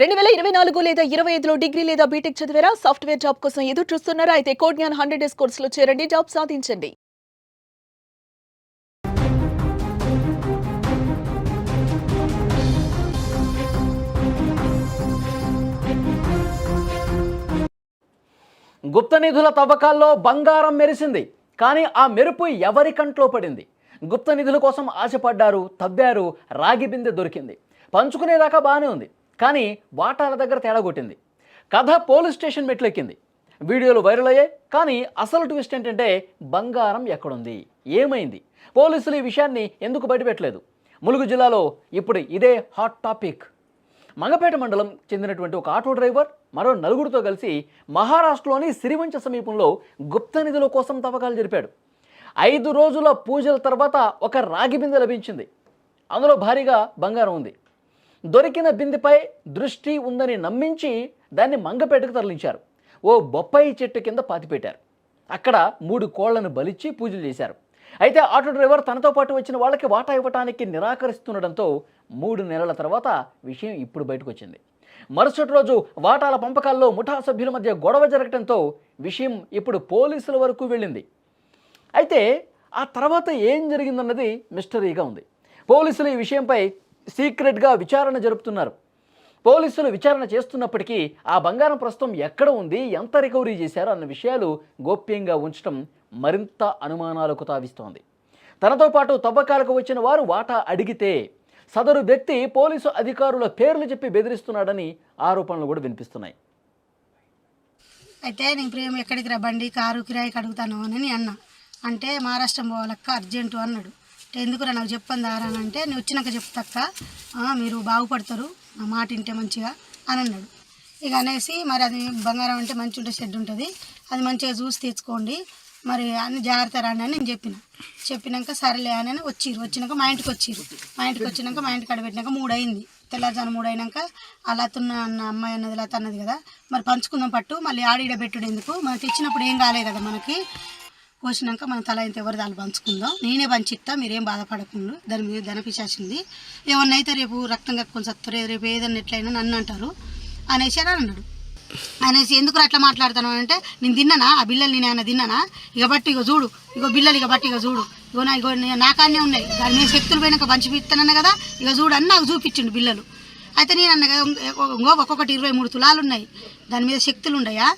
రెండు వేల ఇరవై నాలుగు లేదా ఇరవై ఐదులో డిగ్రీ లేదా బీటెక్ చదివారా? సాఫ్ట్వేర్ జాబ్ కోసం ఎదురు చూస్తున్నారా? అయితే కోడ్ జ్ఞాన్ హండ్రెడ్ డేస్ కోర్సులో చేరండి. జాబ్ సాధించండి. గుప్త నిధుల తవ్వకాల్లో బంగారం మెరిసింది కానీ ఆ మెరుపు ఎవరి కంట్లో పడింది? గుప్త నిధుల కోసం ఆశపడ్డారు తవ్వారు రాగి బిందె దొరికింది. పంచుకునేదాకా బాగానే ఉంది. కానీ వాటాల దగ్గర తేడా కొట్టింది. కథ పోలీస్ స్టేషన్ మెట్లెక్కింది. వీడియోలు వైరల్ అయ్యాయి కానీ అసలు ట్విస్ట్ ఏంటంటే బంగారం ఎక్కడుంది? ఏమైంది? పోలీసులు ఈ విషయాన్ని ఎందుకు బయటపెట్టలేదు? ములుగు జిల్లాలో ఇప్పుడు ఇదే హాట్ టాపిక్ మంగపేట మండలం చెందినటువంటి ఒక ఆటో డ్రైవర్ మరో నలుగురితో కలిసి మహారాష్ట్రలోని సిరివంచ సమీపంలో గుప్త నిధుల కోసం తవ్వకాలు జరిపాడు. ఐదు రోజుల పూజల తర్వాత ఒక రాగి బిందె లభించింది. అందులో భారీగా బంగారం ఉంది. దొరికిన బిందెపై దృష్టి ఉందని నమ్మించి దాన్ని మంగపేటకు తరలించారు. ఓ బొప్పాయి చెట్టు కింద పాతిపెట్టారు. అక్కడ మూడు కోళ్ళను బలిచ్చి పూజలు చేశారు. అయితే ఆటో డ్రైవర్ తనతో పాటు వచ్చిన వాళ్ళకి వాటా ఇవ్వటానికి నిరాకరిస్తుండడంతో మూడు నెలల తర్వాత విషయం ఇప్పుడు బయటకు వచ్చింది మరుసటి రోజు వాటాల పంపకాల్లో ముఠా సభ్యుల మధ్య గొడవ జరగడంతో విషయం ఇప్పుడు పోలీసుల వరకు వెళ్ళింది. అయితే ఆ తర్వాత ఏం జరిగిందన్నది మిస్టరీగా ఉంది. పోలీసులు ఈ విషయంపై సీక్రెట్గా విచారణ జరుపుతున్నారు. పోలీసులు విచారణ చేస్తున్నప్పటికీ ఆ బంగారం ప్రస్తుతం ఎక్కడ ఉంది ఎంత రికవరీ చేశారు అన్న విషయాలు గోప్యంగా ఉంచడం మరింత అనుమానాలకు తావిస్తోంది. తనతో పాటు తవ్వకాలకు వచ్చిన వారు వాటా అడిగితే సదరు వ్యక్తి పోలీసు అధికారుల పేర్లు చెప్పి బెదిరిస్తున్నాడని ఆరోపణలు కూడా వినిపిస్తున్నాయి. అయితే నేను ప్రేమ ఎక్కడికి రా బండి కారు కిరాయికి అడుగుతాను అని అన్న. అన్నా అంటే మహారాష్ట్రం పోవాలక్క అర్జెంటు అన్నాడు. ఎందుకురా నాకు చెప్పని దారా అని అంటే నేను వచ్చినాక చెప్తాక్క మీరు బాగుపడతారు. నా మాట వింటే మంచిగా అని అన్నాడు. ఇక అనేసి మరి అది బంగారం అంటే మంచి ఉంటే షెడ్ ఉంటుంది. అది మంచిగా చూసి తెచ్చుకోండి మరి అన్ని జాగ్రత్త రండి అని నేను చెప్పిన. చెప్పినాక సరేలే అని వచ్చిర్రు. వచ్చినాక మా ఇంటికి వచ్చిర్రు. మా ఇంటికి వచ్చినాక మా ఇంటికి అడబెట్టినాక మూడు అయింది తెల్లారుజాను మూడు అయినాక అలా లతున్న అన్న అమ్మాయి అన్నది అలా అన్నది కదా. మరి పంచుకుందాం పట్టు. మళ్ళీ ఆడిడ పెట్టుడు ఎందుకు? మనకి తెచ్చినప్పుడు ఏం కాలే కదా మనకి. కోసినాక మన తల ఇంత ఎవరి దాన్ని పంచుకుందాం నేనే పంచిస్తా మీరేం బాధపడకుండా దాని మీద ధనపిశాసింది ఏమన్నా అయితే రేపు రక్తం కక్కుని సత్తురే రేపు ఏదన్నా ఎట్లయినా నన్ను అంటారు అనేసి అని అన్నాడు. అనేసి ఎందుకు అట్లా మాట్లాడతాను అంటే నేను తిన్నానా? ఆ బిల్లలు నేను ఏమైనా తిన్నానా? ఇక బట్టి ఇక చూడు ఇగో బిల్లలు ఇక బట్టి ఇక చూడు. ఇగో నా ఇగో నే- ఉన్నాయి. దాని మీద శక్తులు పోయినాక పంచిపిస్తానన్న కదా ఇక చూడు అని నాకు చూపించిండు బిల్లలు అయితే నేను అన్న కదా ఒక్కొక్కటి ఇరవై మూడు తులాలు ఉన్నాయి. దాని మీద శక్తులు ఉన్నాయా?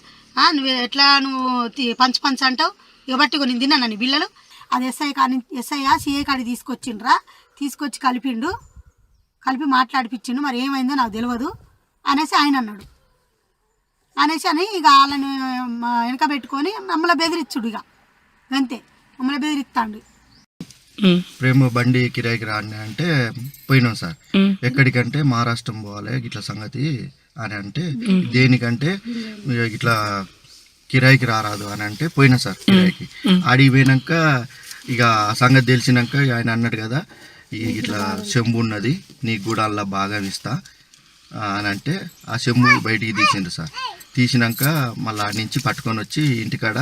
నువ్వు ఎట్లా నువ్వు తి- పంచు పంచు అంటావు? ఇక బట్టి ఇగో నేను తిన్నాను నీ బిల్లలు అది ఎస్ఐ కాడి ఎస్ఐ సిఐ కాడికి తీసుకొచ్చిండ్రా. తీసుకొచ్చి కలిపిండు. కలిపి మాట్లాడిపించిండు మరి ఏమైందో నాకు తెలియదు అనేసి ఆయన అన్నాడు. అనేసి అని ఇక వాళ్ళని మా వెనక పెట్టుకొని మమ్మల్ని బెదిరిచ్చుడు ఇక అంతే మమ్మల్ని బెదిరిస్తాడు ప్రేమ బండి కిరాయికి రాండి అంటే పోయినాం సార్. ఎక్కడికంటే మహారాష్ట్రం పోవాలి ఇట్లా సంగతి అని అంటే దేనికంటే ఇట్లా కిరాయికి రారాదు అని అంటే పోయినా సార్ కిరాయికి. ఆడికి పోయినాక ఇక సంగతి తెలిసినాక ఆయన అన్నాడు కదా ఈ ఇట్లా చెంబు ఉన్నది నీకు కూడా అలా బాగా ఇస్తా అని అంటే ఆ చెంబు బయటికి తీసిండు సార్. తీసినాక మళ్ళీ ఆడి నుంచి పట్టుకొని వచ్చి ఇంటికాడ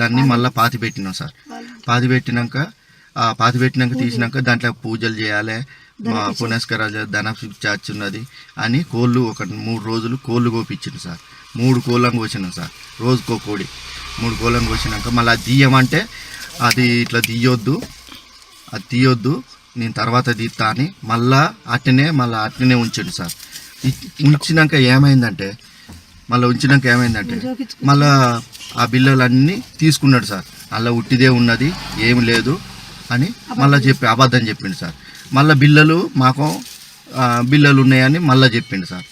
దాన్ని మళ్ళీ పాతి పెట్టినాం సార్. పాతి పెట్టినాక ఆ పాతి పెట్టినాక తీసినాక దాంట్లో పూజలు చేయాలి మా పునస్కారాలు ధన చార్జ్ ఉన్నది అని కోళ్ళు ఒక మూడు రోజులు కోళ్ళు కోపించిండు సార్. మూడు కోళ్ళని కోసినాం సార్. రోజుకో కోడి. మూడు కోళ్ళని కోసినాక మళ్ళీ అది తీయమంటే అది ఇట్లా తీయొద్దు. అది తీయొద్దు. నేను తర్వాత తీస్తా అని మళ్ళా అట్టనే మళ్ళీ అట్టనే ఉంచండి సార్. ఉంచినాక ఏమైందంటే మళ్ళీ ఉంచినాక ఏమైందంటే మళ్ళా ఆ బిల్లలన్నీ తీసుకున్నాడు సార్. అలా ఉట్టిదే ఉన్నది ఏమి లేదు అని మళ్ళీ చెప్పి అబద్ధం చెప్పిండు సార్. మళ్ళీ బిల్లలు మాకు బిల్లలు ఉన్నాయని మళ్ళీ చెప్పిండు సార్.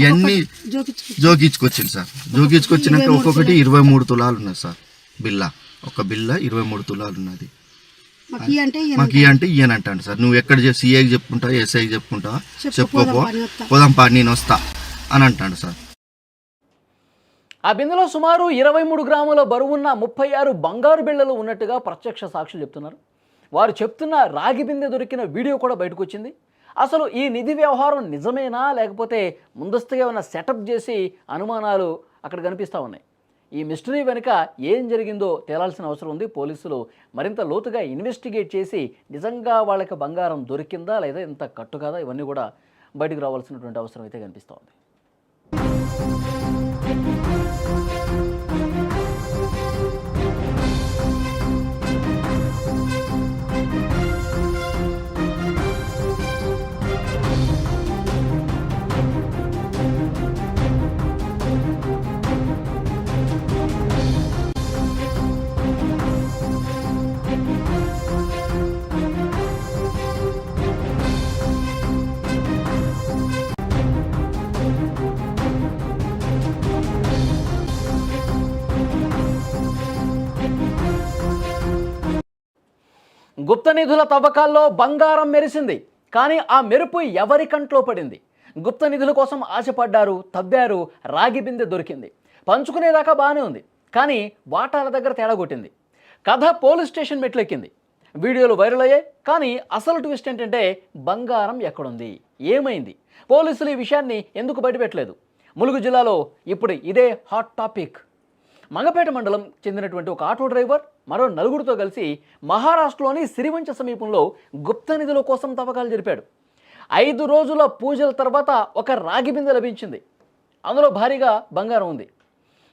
ఇవన్నీ జోకిచ్చు జోకించుకొచ్చింది సార్. జోకించుకొచ్చినాక ఒక్కొక్కటి ఇరవై మూడు తులాలు ఉన్నది సార్. బిల్ల. ఒక బిల్ల ఇరవై మూడు తులాలు ఉన్నది మాకు ఈ అంటే ఈయన అంటాను సార్. నువ్వు ఎక్కడ సిఐకి చెప్పుకుంటావా ఎస్ఐకి చెప్పుకుంటావా చెప్పు, చెప్పుకోపో. పోదాం పా నేను వస్తా అని అంటాడు సార్. ఆ బిందెలో సుమారు ఇరవై మూడు గ్రాముల బరువున్న ముప్పై ఆరు బంగారు బిళ్ళలు ఉన్నట్టుగా ప్రత్యక్ష సాక్షులు చెప్తున్నారు. వారు చెప్తున్న రాగి బిందె దొరికిన వీడియో కూడా బయటకు వచ్చింది అసలు ఈ నిధి వ్యవహారం నిజమేనా? లేకపోతే ముందస్తుగా ఉన్న సెటప్ చేసి అనుమానాలు అక్కడ కనిపిస్తూ ఉన్నాయి. ఈ మిస్టరీ వెనుక ఏం జరిగిందో తేలాల్సిన అవసరం ఉంది. పోలీసులు మరింత లోతుగా ఇన్వెస్టిగేట్ చేసి నిజంగా వాళ్ళకి బంగారం దొరికిందా లేదా ఇంత కట్టు కదా ఇవన్నీ కూడా బయటకు రావాల్సినటువంటి అవసరం అయితే కనిపిస్తోంది గుప్త నిధుల తవ్వకాల్లో బంగారం మెరిసింది కానీ ఆ మెరుపు ఎవరి కంట్లో పడింది? గుప్త నిధుల కోసం ఆశపడ్డారు తవ్వారు రాగి బిందె దొరికింది. పంచుకునేదాకా బాగానే ఉంది కానీ వాటాల దగ్గర తేడా కొట్టింది. కథ పోలీస్ స్టేషన్ మెట్లెక్కింది. వీడియోలు వైరల్ అయ్యాయి కానీ అసలు ట్విస్ట్ ఏంటంటే బంగారం ఎక్కడుంది? ఏమైంది? పోలీసులు ఈ విషయాన్ని ఎందుకు బయటపెట్టలేదు? ములుగు జిల్లాలో ఇప్పుడు ఇదే హాట్ టాపిక్. మంగపేట మండలం చెందినటువంటి ఒక ఆటో డ్రైవర్ మరో నలుగురితో కలిసి మహారాష్ట్రలోని సిరివంచ సమీపంలో గుప్త నిధుల కోసం తవ్వకాలు జరిపాడు. ఐదు రోజుల పూజల తర్వాత ఒక రాగి బిందె లభించింది. అందులో భారీగా బంగారం ఉంది.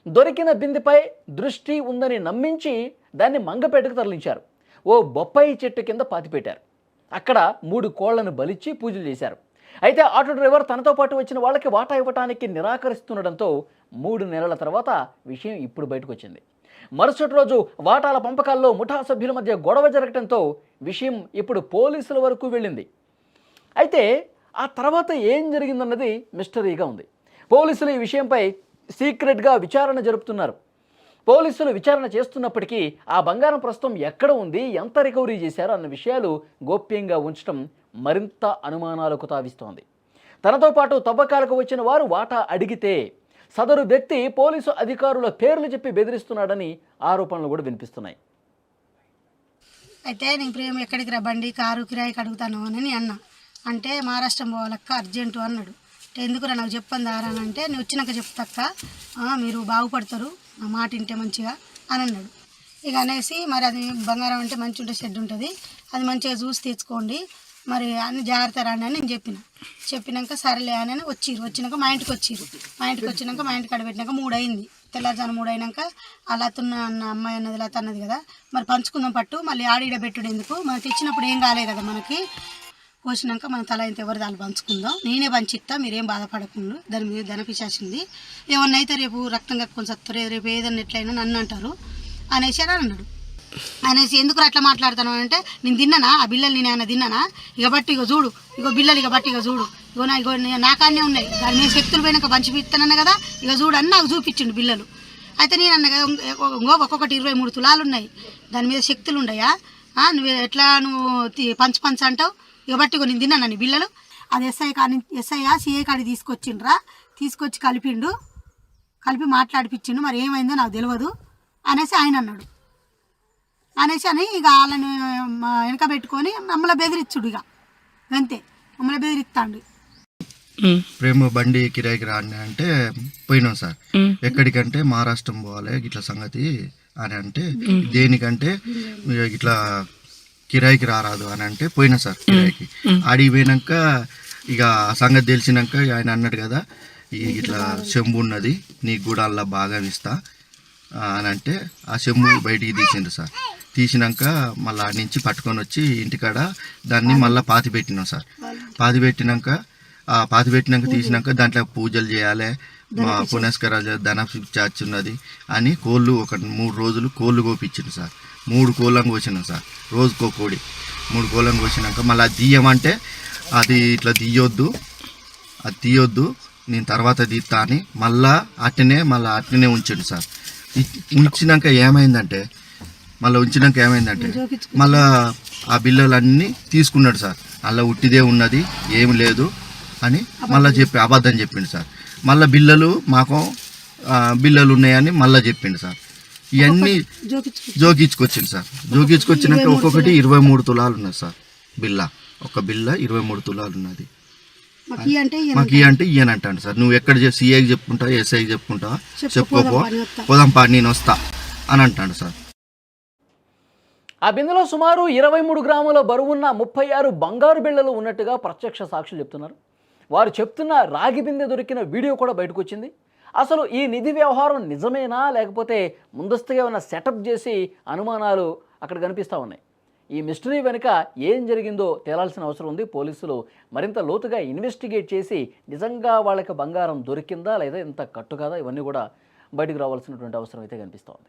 దొరికిన బిందెపై దృష్టి ఉందని నమ్మించి దాన్ని మంగపేటకు తరలించారు. ఓ బొప్పాయి చెట్టు కింద పాతిపెట్టారు. అక్కడ మూడు కోళ్ళను బలిచ్చి పూజలు చేశారు. అయితే ఆటో డ్రైవర్ తనతో పాటు వచ్చిన వాళ్ళకి వాటా ఇవ్వటానికి నిరాకరిస్తుండడంతో మూడు నెలల తర్వాత విషయం ఇప్పుడు బయటకు వచ్చింది మరుసటి రోజు వాటాల పంపకాల్లో ముఠా సభ్యుల మధ్య గొడవ జరగడంతో విషయం ఇప్పుడు పోలీసుల వరకు వెళ్ళింది. అయితే ఆ తర్వాత ఏం జరిగిందన్నది మిస్టరీగా ఉంది. పోలీసులు ఈ విషయంపై సీక్రెట్గా విచారణ జరుపుతున్నారు. పోలీసులు విచారణ చేస్తున్నప్పటికీ ఆ బంగారం ప్రస్తుతం ఎక్కడ ఉంది ఎంత రికవరీ చేశారు అన్న విషయాలు గోప్యంగా ఉంచడం మరింత అనుమానాలకు తావిస్తోంది. తనతో పాటు తవ్వకాలకు వచ్చిన వారు వాటా అడిగితే సదరు వ్యక్తి పోలీసు అధికారుల పేర్లు చెప్పి బెదిరిస్తున్నాడని ఆరోపణలు కూడా వినిపిస్తున్నాయి. అయితే నేను ప్రేమ ఎక్కడికి రా బండి కారు కిరాయికి అడుగుతాను అని అన్న. అన్నా అంటే మహారాష్ట్రం పోవాలక్క అర్జెంటు అన్నాడు. అంటే ఎందుకురా నాకు చెప్పండి దారా అని అంటే నేను వచ్చినాక చెప్తాక "ఆ, మీరు బాగుపడతారు. మా మాట వింటే మంచిగా అని అన్నాడు. ఇక అనేసి మరి అది బంగారం అంటే మంచి ఉంటే షెడ్ ఉంటుంది. అది మంచిగా చూసి తెచ్చుకోండి మరి అన్ని జాగ్రత్త రండి అని నేను చెప్పిన. చెప్పినాక సరేలే అని వచ్చిర్రు. వచ్చినాక మా ఇంటికి వచ్చిర్రు. మా ఇంటికి వచ్చినాక మా ఇంటికి అడబెట్టినాక మూడు అయింది తెల్లారుజాను మూడు అయినాక ఆ అన్న అమ్మాయి అన్నది లత అన్నది కదా. మరి పంచుకుందాం పట్టు. మళ్ళీ ఆడిడ పెట్టుడు ఎందుకు? మనం తెచ్చినప్పుడు ఏం కాలే కదా మనకి. కోసినాక మన తల ఇంత ఎవరి దాన్ని పంచుకుందాం నేనే పంచిస్తా మీరేం బాధపడకుండా దాని మీద ధనపిశాసింది ఏమన్నా అయితే రేపు రక్తం కక్కుని సత్తురే రేపు ఏదన్నా ఎట్లయినా నన్ను అంటారు అనేసి అని అన్నాడు. అనేసి ఎందుకు అట్లా మాట్లాడతాను అంటే నేను తిన్నానా? ఆ బిల్లలు నేను ఏమైనా తిన్నానా? ఇక బట్టి ఇక చూడు ఇగో బిల్లలు ఇక బట్టి ఇక చూడు. ఇగో నా ఇగో నాకాన్నే ఉన్నాయి. దాని మీద శక్తులు పోయినాక పంచిపిస్తానన్న కదా ఇక చూడు అని నాకు చూపించిండు బిల్లలు అయితే నేను అన్న కదా ఒక్కొక్కటి ఇరవై మూడు తులాలు ఉన్నాయి. దాని మీద శక్తులు ఉన్నాయా? నువ్వు ఎట్లా నువ్వు పంచు పంచు అంటావు? ఇక బట్టి ఇగో నేను తిన్నాను నీ బిల్లలు అది ఎస్ఐ కాడి ఎస్ఐ సిఐ కాడి తీసుకొచ్చిండ్రా. తీసుకొచ్చి కలిపిండు. కలిపి మాట్లాడిపించిండు మరి ఏమైందో నాకు తెలియదు అనేసి ఆయన అన్నాడు. అనేసి అని ఇక వాళ్ళని మా వెనక పెట్టుకొని మమ్మల్ని బెదిరిచ్చుడు ఇక అంతే మమ్మల్ని బెదిరిస్తాడు ప్రేమ బండి కిరాయికి రాండి అంటే పోయినాం సార్. ఎక్కడికంటే మహారాష్ట్రం పోవాలి ఇట్లా సంగతి అని అంటే దేనికంటే ఇట్లా కిరాయికి రారాదు అని అంటే పోయినా సార్ కిరాయికి. ఆడికి పోయినాక ఇక ఆ సంగతి తెలిసినాక ఆయన అన్నాడు కదా ఈ ఇట్లా చెంబు ఉన్నది నీకు కూడా అలా బాగా ఇస్తా ఆ, అని అంటే ఆ చెంబు బయటికి తీసిండు సార్. తీసినాక మళ్ళీ ఆడి నుంచి పట్టుకొని వచ్చి ఇంటికాడ దాన్ని మళ్ళీ పాతి పెట్టినాం సార్. పాతి పెట్టినాక ఆ పాతి పెట్టినాక తీసినాక దాంట్లో పూజలు చేయాలి మా పునస్కారాలు ధన చార్జ్ ఉన్నది అని కోళ్ళు ఒక మూడు రోజులు కోళ్ళు కోపించిండు సార్. మూడు కోళ్ళని కోసినాం సార్. రోజుకో కోడి. మూడు కోళ్ళని కోసినాక మళ్ళీ అది తీయమంటే అది ఇట్లా తీయొద్దు. అది తీయొద్దు. నేను తర్వాత తీస్తా అని మళ్ళా అట్టనే మళ్ళీ అట్టనే ఉంచండి సార్. ఉంచినాక ఏమైందంటే మళ్ళీ ఉంచినాక ఏమైందంటే మళ్ళా ఆ బిల్లలన్నీ తీసుకున్నాడు సార్. అలా ఉట్టిదే ఉన్నది ఏమి లేదు అని మళ్ళీ చెప్పి అబద్ధం చెప్పిండు సార్. మళ్ళీ బిల్లలు మాకు బిల్లలు ఉన్నాయని మళ్ళీ చెప్పిండు సార్. ఇవన్నీ జోకించు జోకించుకొచ్చింది సార్. జోకించుకొచ్చినాక ఒక్కొక్కటి ఇరవై మూడు తులాలు ఉన్నది సార్. బిల్ల. ఒక బిల్ల ఇరవై మూడు తులాలు ఉన్నది. మాకు ఈ అంటే ఈయన మాకు ఈ అంటే ఈయన అంటాడు సార్. నువ్వు ఎక్కడ సిఐకి చెప్పుకుంటావా ఎస్ఐకి చెప్పుకుంటావా? చెప్పు, చెప్పుకోపో. పోదాం పని వస్తా. పోదాం పా నేను వస్తా అని అంటాడు సార్. ఆ బిందెలో సుమారు ఇరవై మూడు గ్రాముల బరువున్న ముప్పై ఆరు బంగారు బిళ్ళలు ఉన్నట్టుగా ప్రత్యక్ష సాక్షులు చెప్తున్నారు. వారు చెప్తున్న రాగి బిందె దొరికిన వీడియో కూడా బయటకు వచ్చింది. అసలు ఈ నిధి వ్యవహారం నిజమేనా? లేకపోతే ముందస్తుగా ఉన్న సెటప్ చేసి అనుమానాలు అక్కడ కనిపిస్తూ ఉన్నాయి. ఈ మిస్టరీ వెనుక ఏం జరిగిందో తేలాల్సిన అవసరం ఉంది. పోలీసులు మరింత లోతుగా ఇన్వెస్టిగేట్ చేసి నిజంగా వాళ్ళకి బంగారం దొరికిందా లేదా ఇంత కట్టు కదా ఇవన్నీ కూడా బయటకు రావాల్సినటువంటి అవసరం అయితే కనిపిస్తోంది